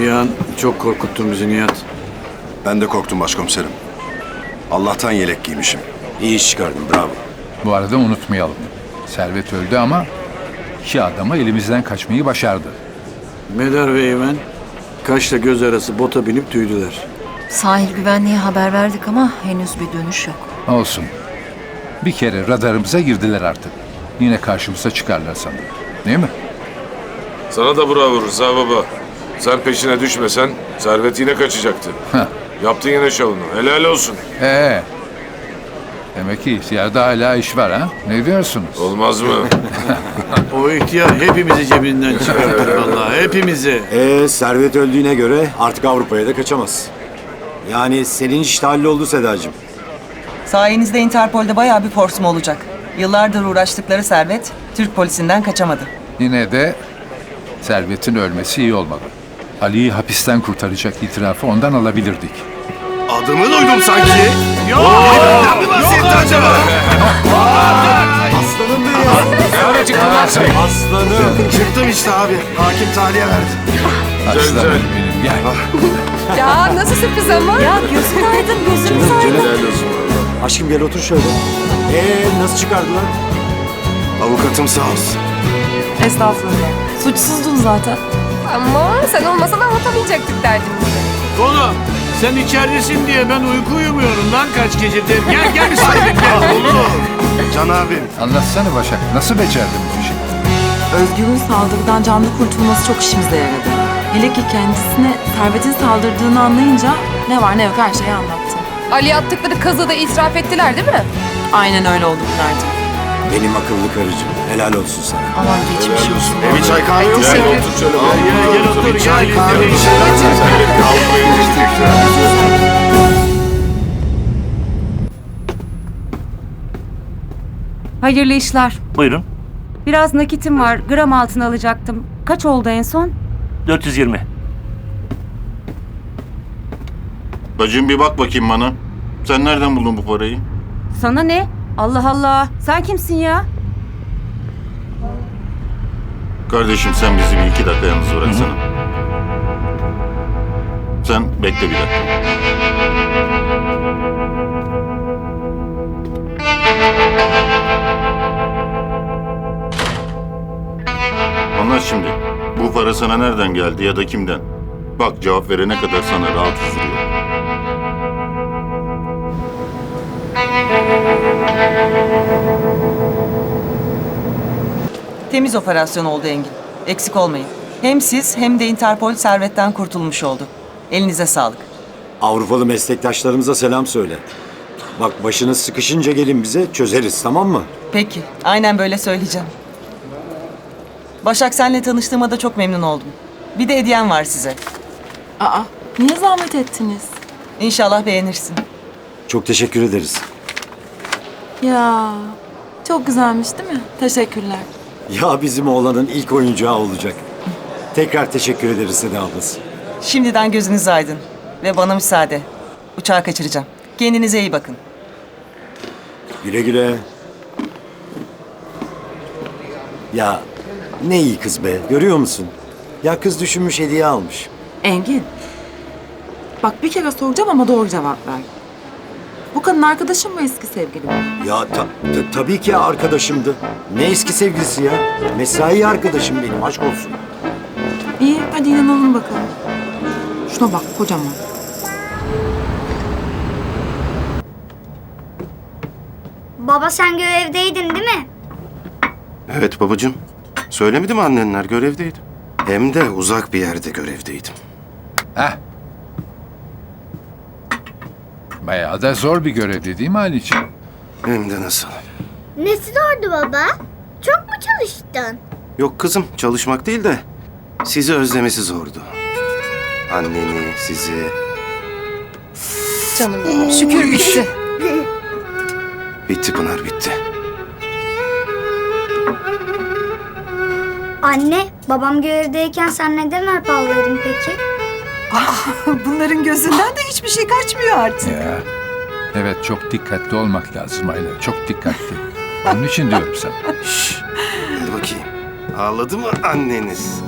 Bir an çok korkuttun bizi Nihat. Ben de korktum başkomiserim. Allah'tan yelek giymişim. İyi iş çıkardın bravo. Bu arada unutmayalım. Servet öldü ama iki adama elimizden kaçmayı başardı. Medar ve Eymen kaşla göz arası bota binip tüydüler. Sahil güvenliğe haber verdik ama henüz bir dönüş yok. Olsun. Bir kere radarımıza girdiler artık. Yine karşımıza çıkarlar sanırım. Değil mi? Sana da bravo Rıza baba. Sen peşine düşmesen Servet yine kaçacaktı. Heh. Yaptın yine şovunu. Helal olsun. Ee. Demek ki yerde hala iş var ha? Ne diyorsunuz? Olmaz mı? O ihtiyar hepimizi cebinden çıkarttı vallahi hepimizi. Ee, servet öldüğüne göre artık Avrupa'ya da kaçamaz. Yani senin iş halloldu Sedacığım. Sayenizde Interpol'de bayağı bir forsma olacak. Yıllardır uğraştıkları servet, Türk polisinden kaçamadı. Yine de Servet'in ölmesi iyi olmadı. Ali'yi hapisten kurtaracak itirafı ondan alabilirdik. Adımı duydum sanki. Yok. Neden mi bahsetti acaba? Aslanım benim. Aslanım. Çıktım işte abi. Hakim tahliye verdi. Aslanım benim gel. Ya nasıl sürpriz ama? Ya gözün aydın, gözün Canım aydın. canım. Helal olsun. Aşkım gel otur şöyle. Ee nasıl çıkardılar? Avukatım sağ olsun. Estağfurullah. Suçsuzdun zaten. Ama sen olmasan anlatamayacaktık derdimizi. Oğlum sen içeridesin diye ben uyku uyumuyorum lan kaç gecedir. Gel gel sahibi gel. Oğlum. Can abim. Anlatsana Başak. Nasıl becerdin bu işi? Özgür'ün saldırıdan canlı kurtulması çok işimize yaradı. Hele ki kendisine Servet'in saldırdığını anlayınca ne var ne yok her şeyi anlattı. Ali attıkları kazığı da itiraf ettiler değil mi? Aynen öyle oldu Pınar'cığım. Benim akıllı karıcığım. Helal olsun sana. Aman geçmiş olsun. E bir çay kahve yok mu? Gel otur şöyle. Gel gel otur Bir çay gel. kahve bir şeyler. Ya. Hayırlı işler. Buyurun. Biraz nakitim var. Gram altın alacaktım. Kaç oldu en son? 420. Bacım bir bak bakayım bana. Sen nereden buldun bu parayı? Sana ne? Allah Allah. Sen kimsin ya? Kardeşim sen bizi bir iki dakika yalnız bıraksana. Sen bekle bir dakika. Anlat şimdi. Bu para sana nereden geldi ya da kimden? Bak cevap verene kadar sana rahat huzur yok. Temiz operasyon oldu Engin. Eksik olmayın. Hem siz hem de Interpol servetten kurtulmuş oldu. Elinize sağlık. Avrupalı meslektaşlarımıza selam söyle. Bak başınız sıkışınca gelin bize çözeriz tamam mı? Peki, aynen böyle söyleyeceğim. Başak senle tanıştığıma da çok memnun oldum. Bir de hediyem var size. Aa, niye zahmet ettiniz? İnşallah beğenirsin. Çok teşekkür ederiz. Ya, çok güzelmiş değil mi? Teşekkürler. Ya bizim oğlanın ilk oyuncağı olacak. Tekrar teşekkür ederiz Seda ablası. Şimdiden gözünüz aydın. Ve bana müsaade. Uçağı kaçıracağım. Kendinize iyi bakın. Güle güle. Ya ne iyi kız be görüyor musun? Ya kız düşünmüş hediye almış. Engin. Bak bir kere soracağım ama doğru cevap ver. Bu kadın arkadaşın mı eski sevgili mi? Ya ta- ta- tabii ki arkadaşımdı. Ne eski sevgilisi ya. Mesai arkadaşım benim aşk olsun. İyi, hadi inanalım bakalım. Şuna bak, kocaman. Baba sen görevdeydin değil mi? Evet babacığım. Söylemedi mi annenler görevdeydim. Hem de uzak bir yerde görevdeydim. Heh. Bayağı da zor bir görevdi değil mi Ali'ciğim? Hem de nasıl. Nesi zordu baba? Çok mu çalıştın? Yok kızım çalışmak değil de sizi özlemesi zordu. Anneni, sizi. Canım benim. Şükür bitti. Bitti Pınar bitti. Anne, babam görevdeyken sen neden harp ağladın peki? Bunların gözünden de hiçbir şey kaçmıyor artık. Ya. Evet çok dikkatli olmak lazım Ayla. Çok dikkatli. Onun için diyorum sana. Hadi bakayım. Ağladı mı anneniz?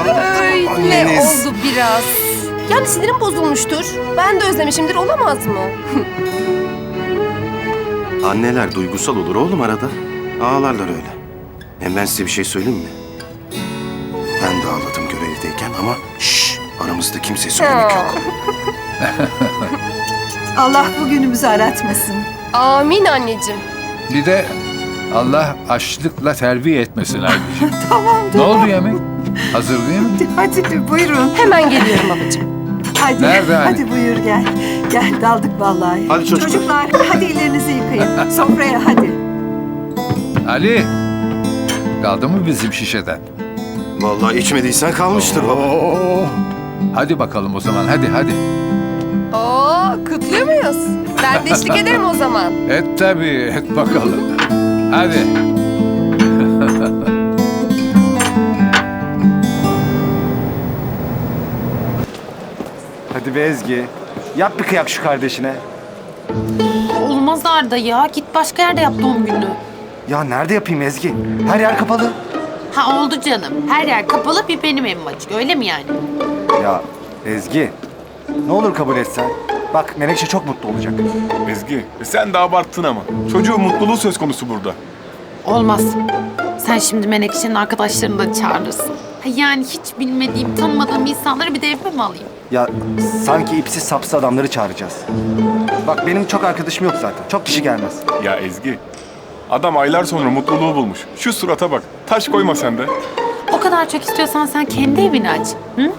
Öyle oldu biraz. Yani sinirim bozulmuştur. Ben de özlemişimdir olamaz mı? Anneler duygusal olur oğlum arada. Ağlarlar öyle. Hem ben size bir şey söyleyeyim mi? Ben de ağladım görevdeyken ama şşş aramızda kimseye söylemek yok. Allah bugünümüzü aratmasın. Amin anneciğim. Bir de Allah açlıkla terbiye etmesin anneciğim. tamam Ne oldu yemek? Hazır değil mi? Hadi buyurun. Hemen geliyorum babacığım. Hadi. Nerede hani? Hadi buyur gel. Gel daldık vallahi. Hadi çocuklar. Çocuklar hadi ellerinizi yıkayın. Sofraya hadi. Ali! Kaldı mı bizim şişeden? Vallahi içmediysen kalmıştır baba. Oo. Hadi bakalım o zaman hadi hadi. Oo, kutluyor muyuz? Ben de eşlik ederim o zaman. Et tabii et bakalım. Hadi. Hadi be Ezgi. Yap bir kıyak şu kardeşine. Olmaz Arda ya. Git başka yerde yap doğum günü. Ya nerede yapayım Ezgi? Her yer kapalı. Ha oldu canım. Her yer kapalı bir benim evim açık. Öyle mi yani? Ya Ezgi. Ne olur kabul etsen. Bak Menekşe çok mutlu olacak. Ezgi sen de abarttın ama. Çocuğun mutluluğu söz konusu burada. Olmaz. Sen şimdi Menekşe'nin arkadaşlarını da çağırırsın. Ha yani hiç bilmediğim, tanımadığım insanları bir de evime mi alayım? Ya sanki ipsiz sapsız adamları çağıracağız. Bak benim çok arkadaşım yok zaten. Çok kişi gelmez. Ya Ezgi. Adam aylar sonra mutluluğu bulmuş. Şu surata bak. Taş koyma sen de. O kadar çok istiyorsan sen kendi evini aç. Hı?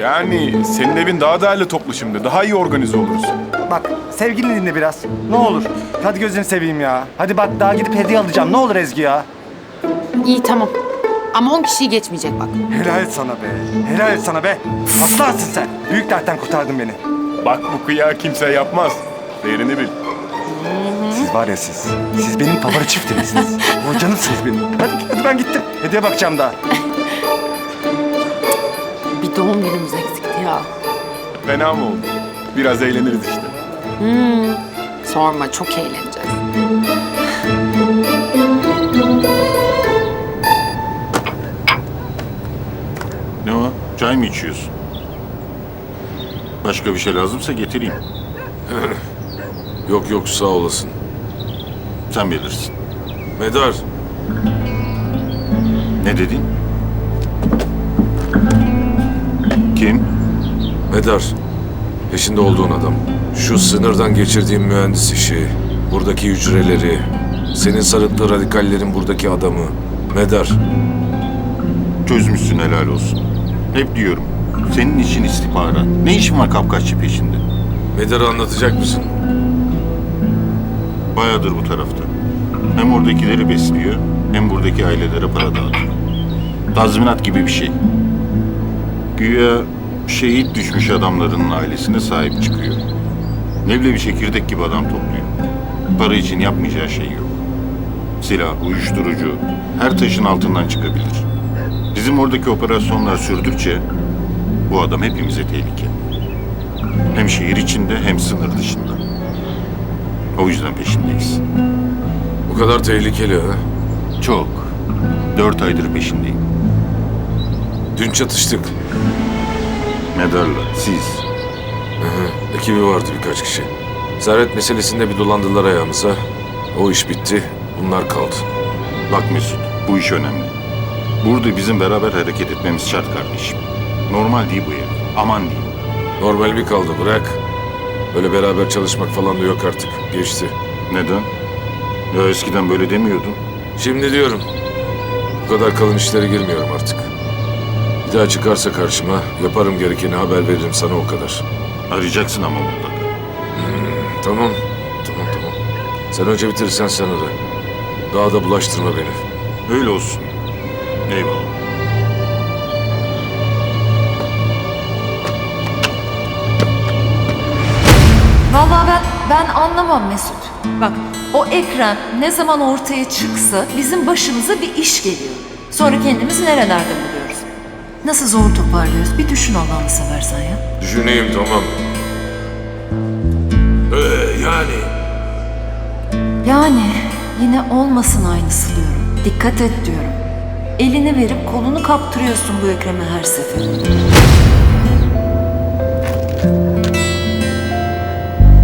Yani senin evin daha değerli toplu şimdi. Daha iyi organize oluruz. Bak sevgilini dinle biraz. Ne olur. Hadi gözünü seveyim ya. Hadi bak daha gidip hediye alacağım. Ne olur Ezgi ya. İyi tamam. Ama 10 kişiyi geçmeyecek bak. Helal et sana be. Helal et sana be. Aslansın sen. Büyük dertten kurtardın beni. Bak bu kıyağı kimse yapmaz. Değerini bil. Siz var ya siz. Siz benim favori çiftimsiniz. O canımsınız benim. Hadi, hadi ben gittim. Hediye bakacağım daha. Doğum günümüz eksikti ya. Fena mı oldu? Biraz eğleniriz işte. Sorma çok eğleneceğiz. Ne o? Çay mı içiyorsun? Başka bir şey lazımsa getireyim. Yok yok sağ olasın. Sen bilirsin. Medar Ne dedin? Kim? Medar. Peşinde olduğun adam. Şu sınırdan geçirdiğim mühendis işi, buradaki hücreleri, senin sarıklı radikallerin buradaki adamı. Medar. Çözmüşsün helal olsun. Hep diyorum. Senin için istihbarat. Ne işin var kapkaççı peşinde? Medar'ı anlatacak mısın? Bayağıdır bu tarafta. Hem oradakileri besliyor, hem buradaki ailelere para dağıtıyor. Tazminat gibi bir şey. Güya şehit düşmüş adamların ailesine sahip çıkıyor. Nevle bir çekirdek gibi adam topluyor. Para için yapmayacağı şey yok. Silah, uyuşturucu, her taşın altından çıkabilir. Bizim oradaki operasyonlar sürdükçe bu adam hepimize tehlike. Hem şehir içinde hem sınır dışında. O yüzden peşindeyiz. Bu kadar tehlikeli ha? Çok. Dört aydır peşindeyim. Dün çatıştık. Medarla, siz. Hı hı, Ekibi vardı birkaç kişi. Servet meselesinde bir dolandılar ayağımıza. O iş bitti. Bunlar kaldı. Bak Mesut, bu iş önemli. Burada bizim beraber hareket etmemiz şart kardeşim. Normal değil bu ev. Aman diyeyim. Normal bir kaldı bırak. Böyle beraber çalışmak falan da yok artık. Geçti. Neden? Ya eskiden böyle demiyordun. Şimdi diyorum. Bu kadar kalın işlere girmiyorum artık. Bir daha çıkarsa karşıma yaparım gerekeni haber veririm sana o kadar. Arayacaksın ama mutlaka. Tamam. Tamam tamam. Sen önce bitirirsen sen ara. Daha da bulaştırma beni. Öyle olsun. Eyvallah. Vallahi ben, ben anlamam Mesut. Bak o Ekrem ne zaman ortaya çıksa bizim başımıza bir iş geliyor. Sonra kendimizi nerelerde buluyoruz. Nasıl zor toparlıyoruz bir düşün Allah'ını seversen ya. Düşüneyim tamam. Ee, yani. Yani yine olmasın aynısı diyorum. Dikkat et diyorum. elini verip kolunu kaptırıyorsun bu Ekrem'e her seferinde.